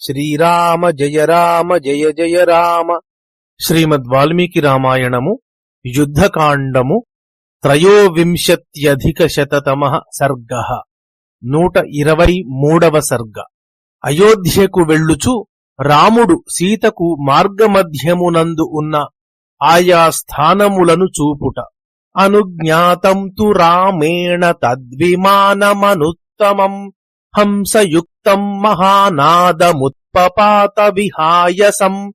శ్రీరామ జయ రామ జయ జయ రామ. శ్రీమద్ వాల్మీకి రామాయణము యుద్ధకాండము త్రయోవింశత్యధిక శతతమ సర్గ. నూట ఇరవై మూడవ సర్గ. అయోధ్యకు వెళ్ళుచు రాముడు సీతకు మార్గమధ్యమునందు ఉన్న ఆయా స్థానములను చూపుట. అనుజ్ఞాతం తు రామేణ తద్విమానమనుత్తమం హంసయుక్తం పపాత విహాయసం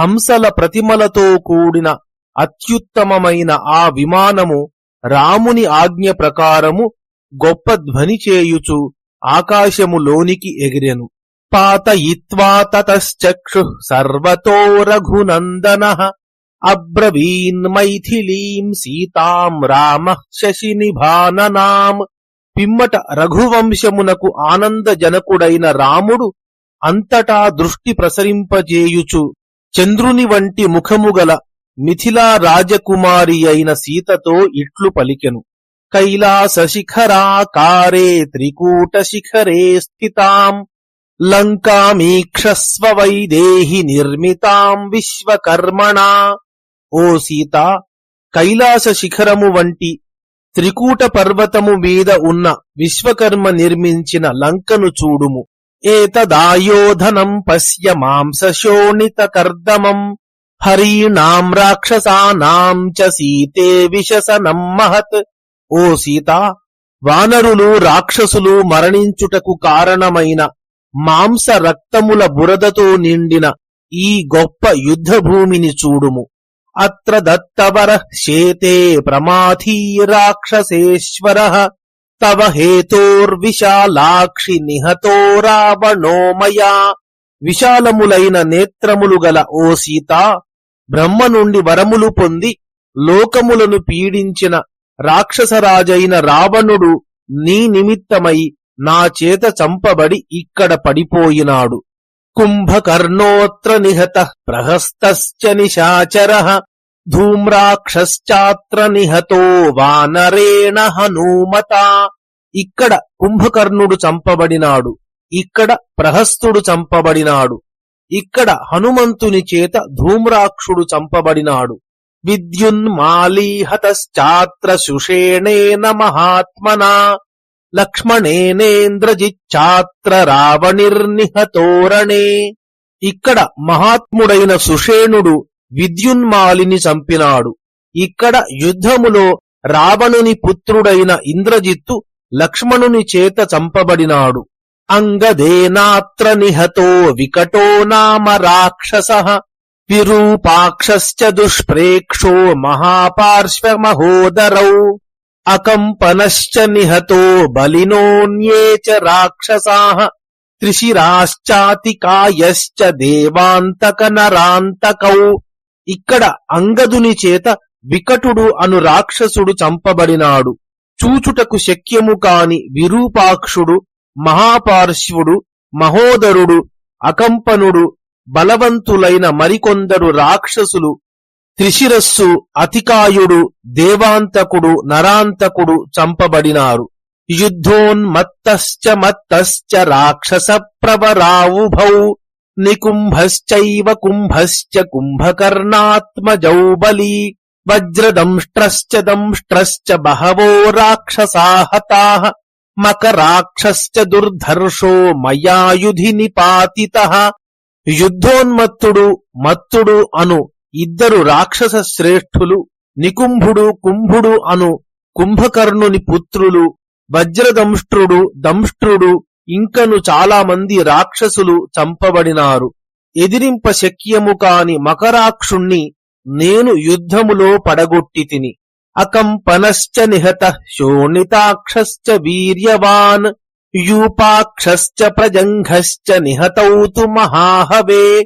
హంసల ప్రతిమలతో కూడిన అత్యుత్తమమైన ఆ విమానము రాముని ఆజ్ఞ ప్రకారము గొప్ప ధ్వని చేయుచు ఆకాశములోనికి ఎగిరెను. పాతయిత్వాతతశ్చక్షు సర్వతో రఘునందన అబ్రవీన్మైథిలీం సీతాం రామ శశినిభాననాం. పిమ్మట రఘువంశమునకు ఆనందజనకుడైన రాముడు అంతటా దృష్టి ప్రసరింపజేయుచు చంద్రుని వంటి ముఖముగల మిథిలా రాజకుమారి అయిన సీతతో ఇట్లు పలికెను. కైలాస శిఖరాకారే త్రికూట శిఖరే స్థితాం. లంకామీక్షస్వ వైదేహి నిర్మితాం విశ్వకర్మణా. ఓ సీత కైలాస శిఖరము వంటి త్రికూట పర్వతము మీద ఉన్న విశ్వకర్మ నిర్మించిన లంకను చూడుము. ఏతదాయోధనం పశ్య మాంసశోణిత కర్దమం హరీణాం రాక్షసానాం చ సీతే విశసనం మహత్ ఓ సీత వానరులు రాక్షసులు మరణించుటకు కారణమైన మాంస రక్తముల బురదతో నిండిన ఈ గొప్ప యుద్ధభూమిని చూడుము. అత్ర దత్తవర శేతే ప్రమాథీ రాక్షసేశ్వర। తవ హేతోర్విశాలాక్షి నిహతో రావణో మయా విశాలములైన నేత్రములు గల ఓ సీత। బ్రహ్మ నుండి వరములు పొంది లోకములను పీడించిన రాక్షసరాజైన రావణుడు నీ నిమిత్తమై నా చేత చంపబడి ఇక్కడ పడిపోయినాడు. కుంభకర్ణోత్ర నిహత ప్రహస్తశ్చ నిశాచర। ధూమ్రాక్షశ్చాత్ర నిహతో వానరేణ హనుమత. ఇక్కడ కుంభకర్ణుడు చంపబడినాడు. ఇక్కడ ప్రహస్తుడు చంపబడినాడు. ఇక్కడ హనుమంతుని చేత ధూమ్రాక్షుడు చంపబడినాడు. విద్యున్మాలీహతశ్చాత్ర సుషేణేన మహాత్మనా. లక్ష్మణేనేంద్రజిచ్చాత్ర రావణిర్నిహతోరణే. ఇక్కడ మహాత్ముడైన సుషేణుడు విద్యున్మాలిని చంపినాడు. ఇక్కడ యుద్ధములో రావణుని పుత్రుడైన ఇంద్రజిత్తు లక్ష్మణుని చేత చంపబడినాడు. అంగదేనాత్ర నిహతో వికటో నామ రాక్షస విరూపాక్షశ్చ దుష్ప్రేక్షో మహాపార్శ్వమహోదరౌ అకంపనశ్చ నిహతో బలినోన్యే చ రాక్షసా త్రిశిరాశ్చాతికాయశ్చ దేవాంతక నరాంతకౌ ఇక్కడ అంగదుని చేత వికటుడు అను రాక్షసుడు చంపబడినాడు. చూచుటకు శక్యము కాని విరూపాక్షుడు మహాపార్శ్వుడు మహోదరుడు అకంపనుడు బలవంతులైన మరికొందరు రాక్షసులు త్రిశిరస్సు అతికాయుడు దేవాంతకుడు నరాంతకుడు చంపబడినారు. యుద్ధోన్మత్తశ్చ మత్తశ్చ రాక్షస ప్రవరావుభౌ నికుంభశ్చైవ కుంభశ్చ కుంభకర్ణాత్మజౌ బలి వజ్రదంష్ట్రశ్చ దంష్ట్రశ్చ బహవో రాక్షసా హతాః మకరాక్షశ్చ దుర్ధర్షో మయాయుధి నిపాతితః యుద్ధోన్మత్తుడు మత్తుడు అను ఇద్దరు రాక్షస శ్రేష్ఠులు నికుంభుడు కుంభుడు అను కుంభకర్ణుని పుత్రులు వజ్రదంష్ట్రుడు దంష్ట్రుడు ఇంకను చాలా మంది రాక్షసులు చంపబడినారు. ఎదిరింప శక్యము కాని మకరాక్షుణ్ణి నేను యుద్ధములో పడగొట్టి తిని. అకంపనశ్చ నిహత శోణితాక్షశ్చ వీర్యవాన్ యూపాక్షశ్చ ప్రజంఘశ్చ నిహతౌతు మహాహవే.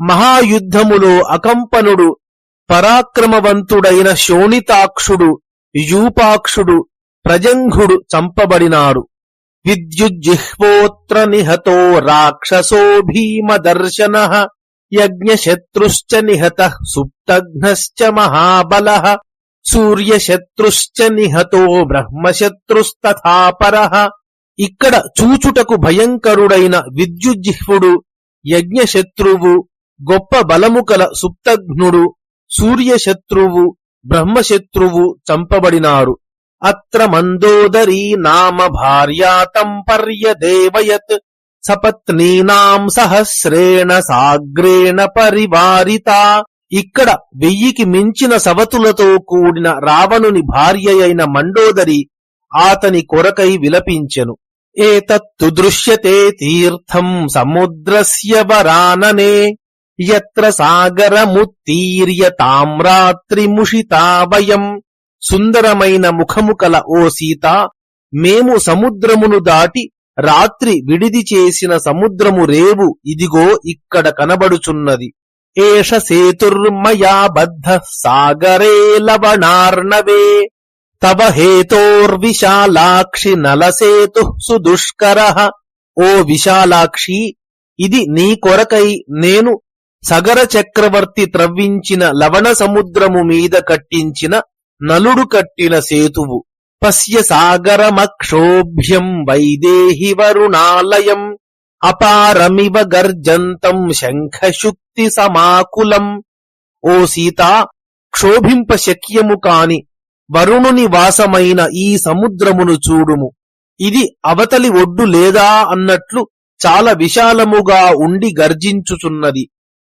మహాయుద్ధములో అకంపనుడు పరాక్రమవంతుడైన శోణితాక్షుడు యూపాక్షుడు ప్రజంఘుడు చంపబడినారు. విద్యుజ్జిహ్వోత్ర నిహతో రాక్షసో భీమదర్శన యజ్ఞశత్రుశ్చ నిహత సుప్తఘ్నశ్చ మహాబల సూర్యశత్రుశ్చ నిహతో బ్రహ్మశత్రుస్తథాపర ఇక్కడ చూచుటకు భయంకరుడైన విద్యుజిహ్వుడు యజ్ఞశత్రువు గొప్ప బలము కల సుప్తఘ్నుడు సూర్యశత్రువు బ్రహ్మశత్రువు చంపబడినారు. అత్ర మందోదరీ నామ భార్యాతం పర్యదేవయత్ సపత్నీనాం సహస్రేణ సాగ్రేణ పరివారిత ఇక్కడ వెయ్యికి మించిన సవతులతో కూడిన రావణుని భార్య అయిన మండోదరి ఆతని కొరకై విలపించెను. ఏతత్తు దృశ్యతే తీర్థం సముద్రస్య వరాననే యత్ర సాగరముత్తీర్య తామ్రాత్రిముషితా వయం. సుందరమైన ముఖము కల ఓ సీత మేము సముద్రమును దాటి రాత్రి విడిది చేసిన సముద్రము రేవు ఇదిగో ఇక్కడ కనబడుచున్నది. ఏష సేతుర్మయా బద్ధ సాగరే లవణార్ణవే తవ హేతోర్విశాలాక్షి నలసేతు సుదుష్కర. ఓ విశాలాక్షి ఇది నీ కొరకై నేను సగర చక్రవర్తి త్రవ్వించిన లవణ సముద్రము మీద కట్టించిన నలుడు కట్టిన సేతువు పశ్య సాగరమక్షోభ్యం వైదేహి వరుణాలయం అపారమివ గర్జంతం శంఖశుక్తి సమాకులం. ఓ సీత క్షోభింప శక్యము కాని వరుణుని వాసమైన ఈ సముద్రమును చూడుము. ఇది అవతలి ఒడ్డు లేదా అన్నట్లు చాలా విశాలముగా ఉండి గర్జించుచున్నది.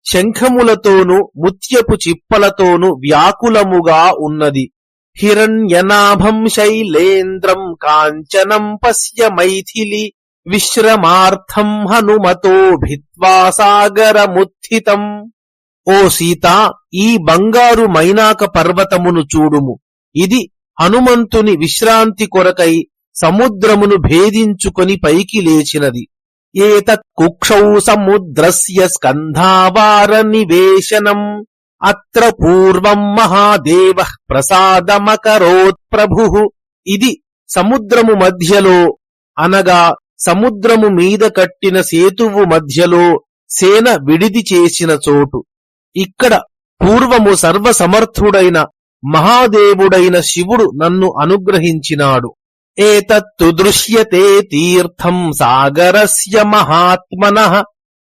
శంఖములతోనూ ముత్యపు చిప్పలతోనూ వ్యాకులముగా ఉన్నది. హిరణ్యనాభం శైలేంద్రం కాంచనం పశ్య మైథిలి విశ్రమార్థం హనుమతో భిత్వా సాగరముత్థితం. ఓ సీత ఈ బంగారు మైనాక పర్వతమును చూడుము. ఇది హనుమంతుని విశ్రాంతి కొరకై సముద్రమును భేదించుకొని పైకి లేచినది. ఏతత్ కుక్షౌ సముద్రస్య స్కంధావార నివేశనం అత్ర పూర్వం మహాదేవ ప్రసాదమకరోత్ ప్రభు. ఇది సముద్రము మధ్యలో అనగా సముద్రము మీద కట్టిన సేతువు మధ్యలో సేన విడిది చేసిన చోటు. ఇక్కడ పూర్వము సర్వసమర్థుడైన మహాదేవుడైన శివుడు నన్ను అనుగ్రహించినాడు. ఏతత్తు దృశ్యతే తీర్థం సాగరస్య మహాత్మన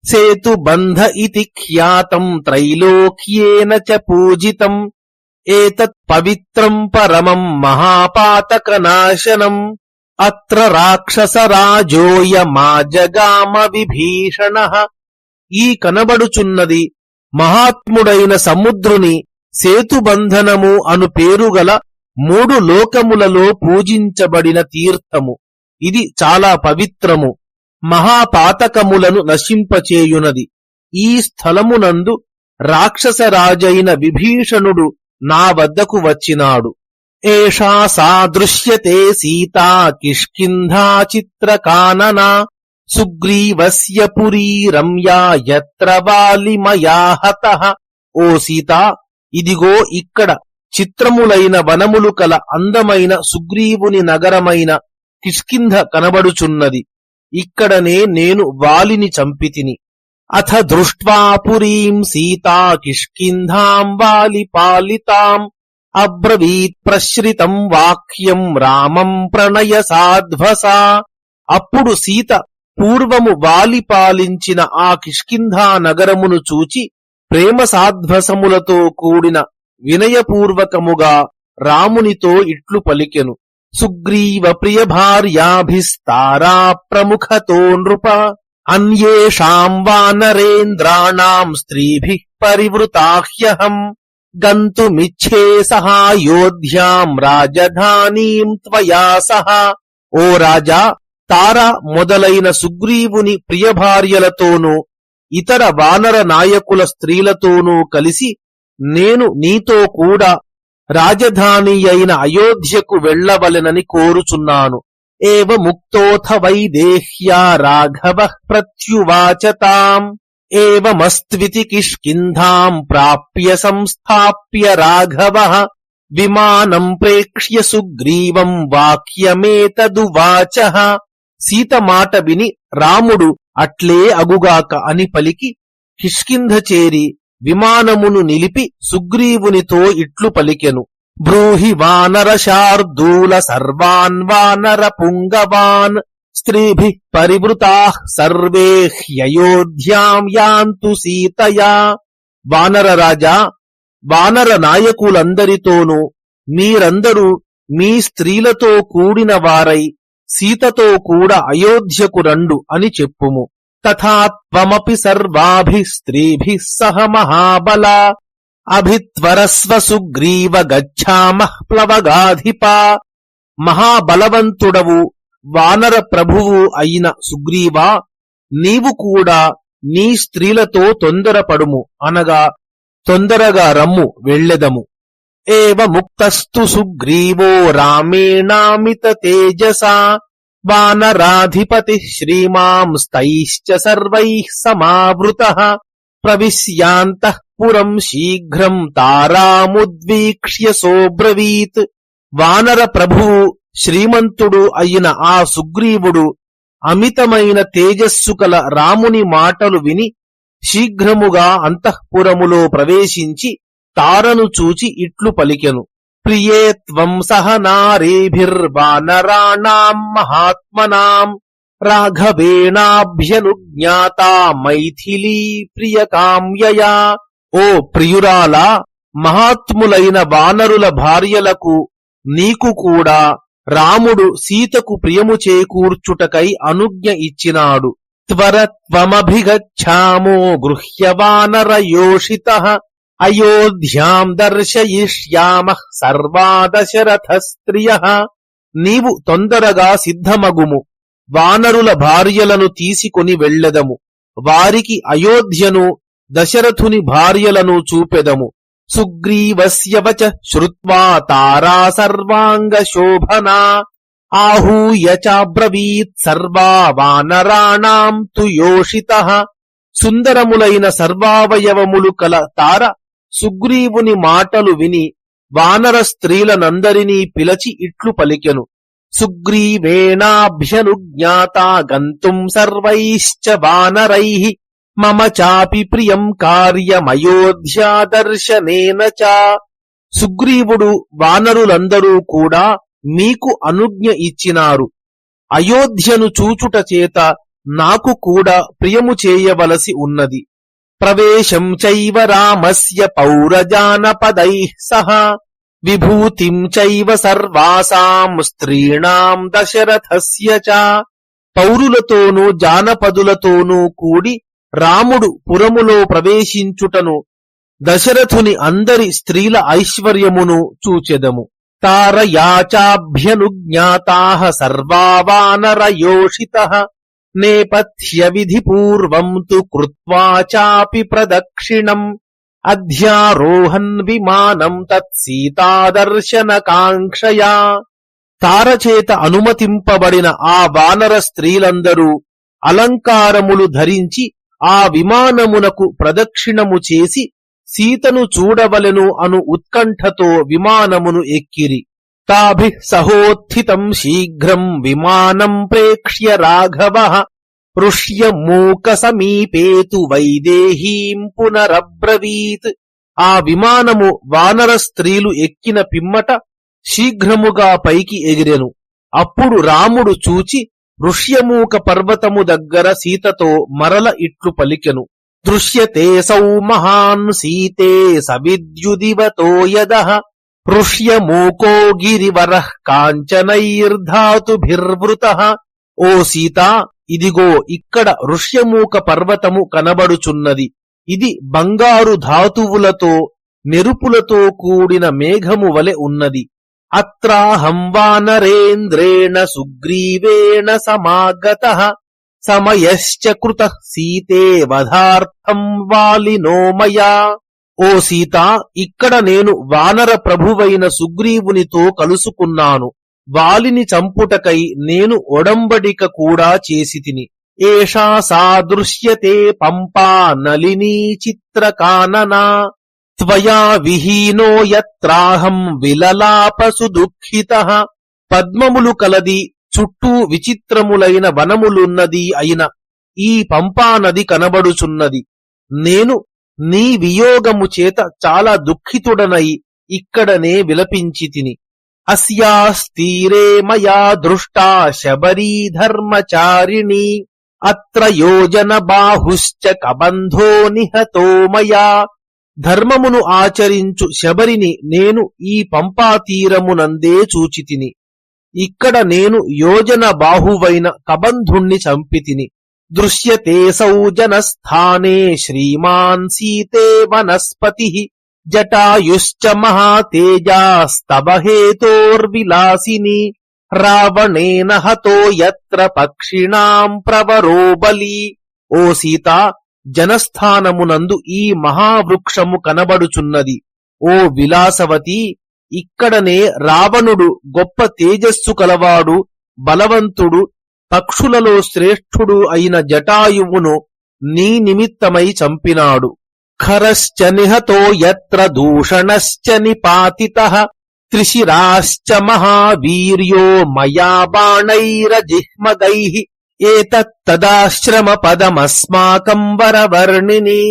సేతుబంధ ఇది ఖ్యాతం త్రైలోక్యేన చ పూజితం ఏతత్ పవిత్రం పరమం మహాపాతకనాశనం అత్ర రాక్షసరాజోయ మా జగామ విభీషణ ఈ కనబడుచున్నది మహాత్ముడైన సముద్రుని సేతుబంధనము అను పేరుగల మూడు లోకములలో పూజించబడిన తీర్థము. ఇది చాలా పవిత్రము. మహాపాతకములను నశింపచేయునది. ఈ స్థలమునందు రాక్షసరాజైన విభీషణుడు నా వద్దకు వచ్చినాడు. ఏషా సాదృశ్యతే సీతా కిష్కింధా చిత్రకాననా సుగ్రీవస్య పురీ రమ్యా యత్ర వాలిమయా హత. ఓ సీత ఇదిగో ఇక్కడ చిత్రములైన వనములు కల అందమైన సుగ్రీవుని నగరమైన కిష్కింధ కనబడుచున్నది. ఇక్కడనే నేను వాలిని చంపితిని. అథ దృష్ట్వాపురీం సీతా కిష్కింధాం వాలి పాలితాం. అబ్రవీత్ ప్రశ్రితం వాక్యం రామం ప్రణయ సాధ్వసా. అప్పుడు సీత పూర్వము వాలి పాలించిన ఆ కిష్కింధా నగరమును చూచి ప్రేమ సాధ్వసములతో కూడిన వినయపూర్వకముగా రామునితో ఇట్లు పలికెను. సుగ్రీవ ప్రియ భార్యాభిస్తారా ప్రముఖతో నృప. అన్యేషాం వానరేంద్రాణాం స్త్రీభి పరివృతాహ్యహం. గంతుమిచ్చే సహాయోధ్యాం రాజధానీం త్వయా సహ. ఓ రాజా తార మొదలైన సుగ్రీవుని ప్రియభార్యలతోనూ ఇతర వానర నాయకుల స్త్రీలతోనూ కలిసి నేను నీతో కూడా రాజధాని అయిన అయోధ్యకు వెళ్ళవలెనని కోరుచున్నాను. ఏవ ముక్తోథ వైదేహ్యా రాఘవ ప్రత్యువాచతాం. ఏమస్త్వితి కిష్కింధాం ప్రాప్య సంస్థాప్య రాఘవ. విమానం ప్రేక్ష్య సుగ్రీవం వాక్యమేతదువాచ. సీత మాట విని రాముడు అట్లే అగుగాక అని పలికి కిష్కింధ చేరి విమానమును నిలిపి సుగ్రీవునితో ఇట్లు పలికెను. బ్రూహి వానర శార్దూల సర్వాన్ వానర పుంగవాన్ స్త్రీభి పరివృతా సర్వే హ్యయోధ్యాం యాంతు సీతయా. వానర రాజా వానర నాయకులందరితోనూ మీరందరూ మీ స్త్రీలతో కూడిన వారై సీతతో కూడా అయోధ్యకు రండు అని చెప్పుము. తథాత్వమపి సర్వాభి స్త్రీభి సహ మహాబల అభిత్వరస్వ సుగ్రీవ గచ్చామః ప్లవగాధిపా మహాబలవంతుడవు వానర ప్రభువు అయిన సుగ్రీవా నీవు కూడా నీ స్త్రీలతో తొందరపడుము అనగా తొందరగా రమ్ము వెళ్ళెదము. ఏవ ముక్తస్తు సుగ్రీవో రామేణామిత తేజసా। వానరాధిపతి శ్రీమాంస్తైశ్చ సర్వైః సమావృత ప్రవిశ్యాంతః పురం శీఘ్రం తారాముద్వీక్ష్య సోబ్రవీత్ వానర ప్రభువు శ్రీమంతుడు అయిన ఆ సుగ్రీవుడు అమితమైన తేజస్సు కల రాముని మాటలు విని శీఘ్రముగా అంతఃపురములో ప్రవేశించి తారను చూచి ఇట్లు పలికెను ప్రియే త్వం సహ నారీభిర్వానరాణాం మహాత్మనాం రాఘవేణాభ్యనుజ్ఞాతా మైథిలీ ప్రియకామ్యయా ఓ ప్రియురాలా మహాత్ములైన వానరుల భార్యలకు నీకు కూడా రాముడు సీతకు ప్రియము చేకూర్చుటకై అనుజ్ఞ ఇచ్చినాడు. త్వరత్వమభిగచ్చామో గృహ్య వానరయోషిత అయోధ్యాం దర్శయిష్యామ సర్వా స్త్రియ నీవు తొందరగా సిద్ధమగుము. వానరుల భార్యలను తీసుకొని వెళ్ళెదము. వారికి అయోధ్యను దశరథుని భార్యలను చూపెదము. సుగ్రీవస్య వచ శ్రుత్వా తారా సర్వాంగ శోభనా ఆహూయ చాబ్రవీత్ సర్వా వానరాణాం తు యోషిత. సుందరములైన సర్వావయవములు కల తార సుగ్రీవుని మాటలు విని వానర స్త్రీలనందరినీ పిలచి ఇట్లు పలికెను. సుగ్రీవేణాభ్యనుజ్ఞాతా గంతుం సర్వైశ్చ వానరై మమ చాపి ప్రియం కార్యమయోధ్యాదర్శనేన చ. సుగ్రీవుడు వానరులందరూ కూడా మీకు అనుజ్ఞ ఇచ్చినారు. అయోధ్యను చూచుట చేత నాకు కూడా ప్రియము చేయవలసి ఉన్నది. ప్రవేశం చైవ రామస్య పౌరజానపదై సహ. విభూతిం చైవ సర్వాసాం స్త్రీణాం దశరథస్య చ. పౌరులతోనూ జానపదులతోనూ కూడి రాముడు పురములో ప్రవేశించుటను దశరథుని అందరి స్త్రీల ఐశ్వర్యమును చూచెదము. తారయాచాభ్యనుజ్ఞాతా సర్వా నేపథ్య విధి పూర్వం తు కృత్వాచాపి ప్రదక్షిణం అధ్యారోహన్ విమానం తత్సీతాదర్శన కాంక్షయా తారచేత అనుమతింపబడిన ఆ వానర స్త్రీలందరూ అలంకారములు ధరించి ఆ విమానమునకు ప్రదక్షిణము చేసి సీతను చూడవలెను అను ఉత్కంఠతో విమానమును ఎక్కిరి తాభి సహోత్థితం శీఘ్రం విమానం ప్రేక్ష్య రాఘవ ఋష్యమూక సమీపేతు వైదేహీం పునరబ్రవీత్ ఆ విమానము వానర స్త్రీలు ఎక్కిన పిమ్మట శీఘ్రముగా పైకి ఎగిరెను। అప్పుడు రాముడు చూచి ఋష్యమూక పర్వతము దగ్గర సీతతో మరల ఇట్లు పలికెను। దృశ్యతే సౌ మహాన్ సీతే సవిద్యుదివతో యద। ఋష్యమూకో గిరివర కాంచనైర్ధాతుభిర్వృత. ఓ సీత ఇదిగో ఇక్కడ ఋష్యమూక పర్వతము కనబడుచున్నది. ఇది బంగారు ధాతువులతో మెరుపులతో కూడిన మేఘము వలె ఉన్నది. అత్రాహం వానరేంద్రేణ సుగ్రీవేణ సమాగత. సమయశ్చ కృత సీతే వధార్థం వాలినో మయా ఓ సీత ఇక్కడ నేను వానర ప్రభువైన సుగ్రీవునితో కలుసుకున్నాను. వాలిని చంపుటకై నేను ఒడంబడిక కూడా చేసి తిని. ఏషా సాదృశ్యతే పంపా నలినీ చిత్రకాననా. త్వయా విహీనో యత్రాహం విలలాపసు దుఃఖిత. పద్మములు కలది చుట్టూ విచిత్రములైన వనములున్నది అయిన. ఈ పంపా నది కనబడుచున్నది. నేను నీ వియోగము చేత చాలా దుఃఖితుడనై ఇక్కడనే విలపించి తిని. అస్యాస్తీరే మయా దృష్టా శబరీ ధర్మచారిణి అత్ర యోజన బాహుశ్చ కబంధో నిహతో మయా. ధర్మమును ఆచరించు శబరిని నేను ఈ పంపాతీరమునందే చూచితిని. ఇక్కడ నేను యోజన బాహువైన కబంధుణ్ణి చంపితిని. దృశ్యతే సౌజనస్థానే శ్రీమాన్ సీతే వనస్పతి జటాయుశ్చ మహాతేజాస్తవ హేతోర్విలాసిని రావణేన హతో యత్ర పక్షిణాం ప్రవరో బలి. ఓ సీత జనస్థానమునందు ఈ మహావృక్షము కనబడుచున్నది. ఓ విలాసవతి ఇక్కడనే రావణుడు గొప్ప తేజస్సు కలవాడు బలవంతుడు పక్షులలో శ్రేష్ఠుడు అయిన జటాయువును నీ నిమిత్తమై చంపినాడు. ఖరశ్చ నిహతో ఎత్ర దూషణశ్చ నిపాతిత త్రిశిరాశ్చ మహావీర్యో మయా బాణైరజిహ్మదై ఏతత్తదాశ్రమ పదమస్మాకం వరవర్ణిని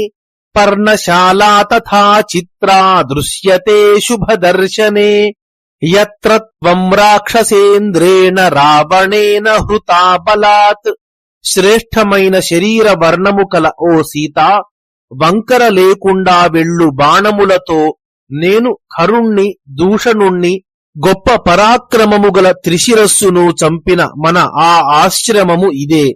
పర్ణశాలా తథా చిత్రా దృశ్యతే శుభదర్శనే త్వం రాక్షసేంద్రేణ రావణేన హృతా బలాత్. శ్రేష్టమైన శరీర వర్ణము కల ఓ సీత వంకర లేకుండా వెళ్ళు బాణములతో నేను కరుణ్ణి దూషణుణ్ణి గొప్ప పరాక్రమము గల త్రిశిరస్సును చంపిన మన ఆ ఆశ్రమము ఇదే.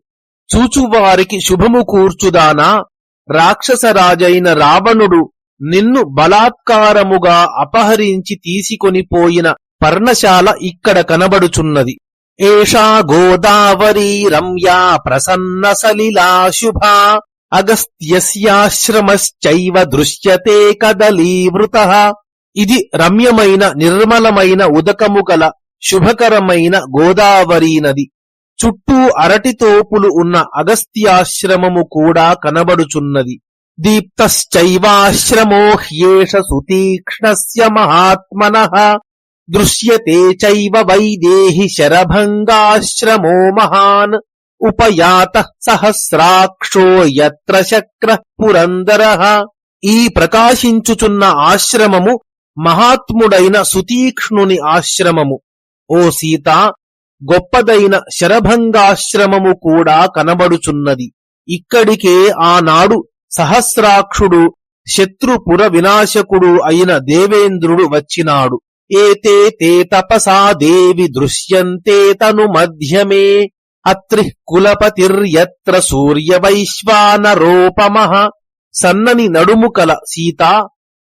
చూచువారికి శుభము కూర్చుదానా? రాక్షసరాజైన రావణుడు నిన్ను బలాత్కారముగా అపహరించి తీసుకొని పోయిన పర్ణశాల ఇక్కడ కనబడుచున్నది. ఏషా గోదావరీ రమ్యా ప్రసన్న సలిలా శుభా అగస్త్యస్యాశ్రమశ్చైవ దృశ్యతే కదలీవృత. ఇది రమ్యమైన నిర్మలమైన ఉదకము గల శుభకరమైన గోదావరీ నది. చుట్టూ అరటితోపులు ఉన్న అగస్త్యాశ్రమము కూడా కనబడుచున్నది. దీప్తశ్చైవాశ్రమో హ్యేష సుతీక్ష్ణస్య మహాత్మన దృశ్యతే చైవ వైదేహి శరభంగాశ్రమో మహాన్ ఉపయాత సహస్రాక్షో యత్ర శక్ర పురందర ఈ ప్రకాశించుచున్న ఆశ్రమము మహాత్ముడైన సుతీక్ష్ణుని ఆశ్రమము ఓ సీత గొప్పదైన శరభంగాశ్రమము కూడా కనబడుచున్నది ఇక్కడికే ఆనాడు సహస్రాక్షుడు శత్రుపుర వినాశకుడు అయిన దేవేంద్రుడు వచ్చినాడు. ఏతే తే తపసా దేవి దృశ్యంతే తను మధ్యమే. అత్రి కులపతిర్యత్ర సూర్యవైశ్వానరోపమః సన్నని నడుము కల సీత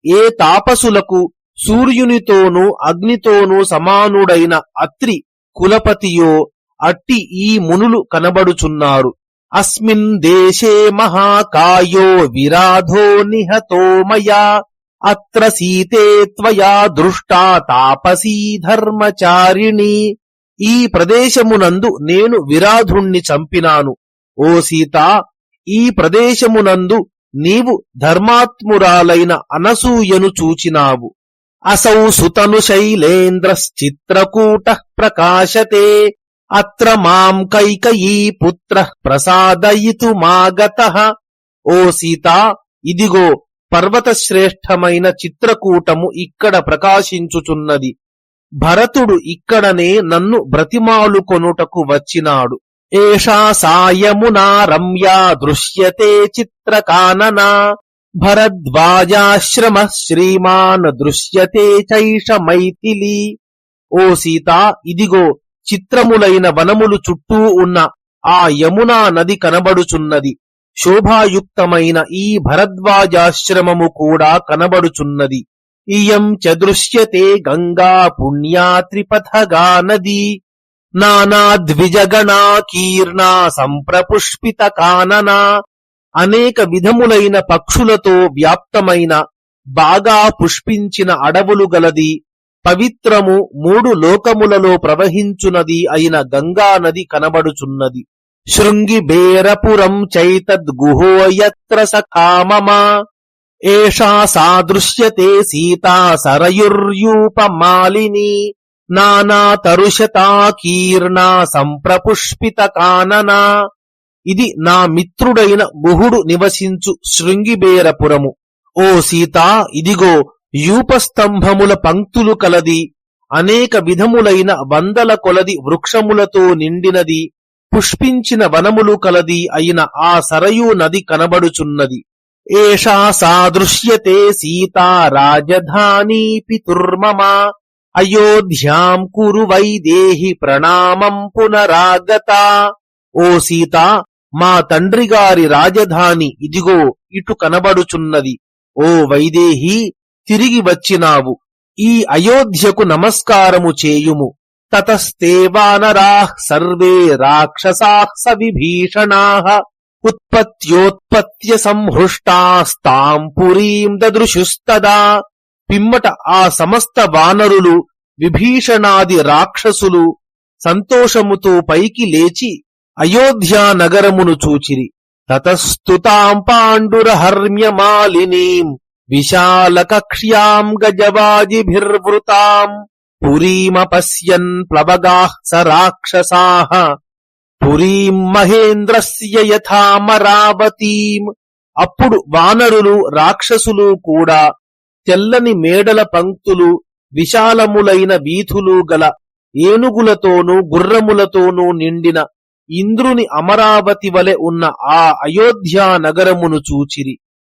ఏ తాపసులకు సూర్యునితోనూ అగ్నితోనూ సమానుడైన అత్రి కులపతియో అట్టి ఈ మునులు కనబడుచున్నారు. అస్మిన్ దేశే మహాకాయో విరాధో నిహతో మయా అత్ర సీతే త్వయా దృష్టా తాపసీ ధర్మచారిణి ఈ ప్రదేశమునందు నేను విరాధుణ్ణి చంపినాను. ఓ సీత ఈ ప్రదేశమునందు నీవు ధర్మాత్మురాలైన అనసూయను చూచినావు. అసౌ సుతను శైలేంద్రశ్చిత్రకూట ప్రకాశతే అత్ర మాం కైకయీ పుత్ర ప్రసాదయితుమాగత ఓ సీత ఇదిగో పర్వతశ్రేష్టమైన చిత్రకూటము ఇక్కడ ప్రకాశించుచున్నది. భరతుడు ఇక్కడనే నన్ను బ్రతిమాలు కొనుటకు వచ్చినాడు. ఏషా సాయమునా రమ్యా దృశ్యతే చిత్రకాననా. భరద్వాజాశ్రమ శ్రీమాన్ దృశ్యతే చైష మైథిలి. ఓ సీత ఇదిగో చిత్రములైన వనములు చుట్టూ ఉన్న ఆ యమునా నది కనబడుచున్నది. శోభాయుక్తమైన ఈ భరద్వాజాశ్రమము కూడా కనబడుచున్నది. ఇయం చదృశ్యతే గంగా పుణ్యా త్రిపథగా నదీ. నానాద్విజగణా కీర్ణా సంప్రపుష్పిత కాననా. అనేక విధములైన పక్షులతో వ్యాప్తమైన బాగా పుష్పించిన అడవులు గలది. పవిత్రము మూడు లోకములలో ప్రవహించునది అయిన గంగా నది కనబడుచున్నది. శృంగిబేరపురం బేరపురం చైతద్గుహోయత్ర సఖా ఏషా సాదృశ్యతే సీతా సరయుర్యూపమాలిని. నానాతరుషతాకీర్ణా సంప్రపుష్పిత కాననా. ఇది నా మిత్రుడైన గుహుడు నివసించు శృంగిబేరపురము. ఓ సీతా ఇదిగో యూపస్తంభముల పంక్తులు కలది అనేక విధములైన వందల కొలది వృక్షములతో నిండినది పుష్పించిన వనములు కలది అయిన ఆ సరయూ నది కనబడుచున్నది. ఏషా సాదృశ్యతే సీతా రాజధానీ పితుర్మమ అయోధ్యాం కురు వైదేహి ప్రణామం పునరాగత. ఓ సీత మా తండ్రి గారి రాజధాని ఇదిగో ఇటు కనబడుచున్నది. ఓ వైదేహి తిరిగి వచ్చినావు. ఈ అయోధ్యకు నమస్కారము చేయుము. తతస్తేవానరాః సర్వే రాక్షసాః స విభీషణాః ఉత్పత్యోత్పత్య సంహృష్టాస్తాం పురీం దదృశుస్తదా. పిమ్మట ఆ సమస్త వానరులు విభీషణాది రాక్షసులు సంతోషముతో పైకి లేచి అయోధ్యా నగరమును చూచిరి. తతస్తుతాం పాండురహర్మ్యమాలినీం విశాలకక్ష్యాం గజవాజిభిర్వృతాం పురీమపశ్యన్ ప్లవగాః స రాక్షసాః పురీం మహేంద్రస్య యథామరావతీం అప్పుడు వానరులు రాక్షసులు కూడా తెల్లని మేడల పంక్తులు విశాలములైన వీధులు గల ఏనుగులతోనూ గుర్రములతోనూ నిండిన ఇంద్రుని అమరావతి వలె ఉన్న ఆ అయోధ్యా నగరమును చూచిరి.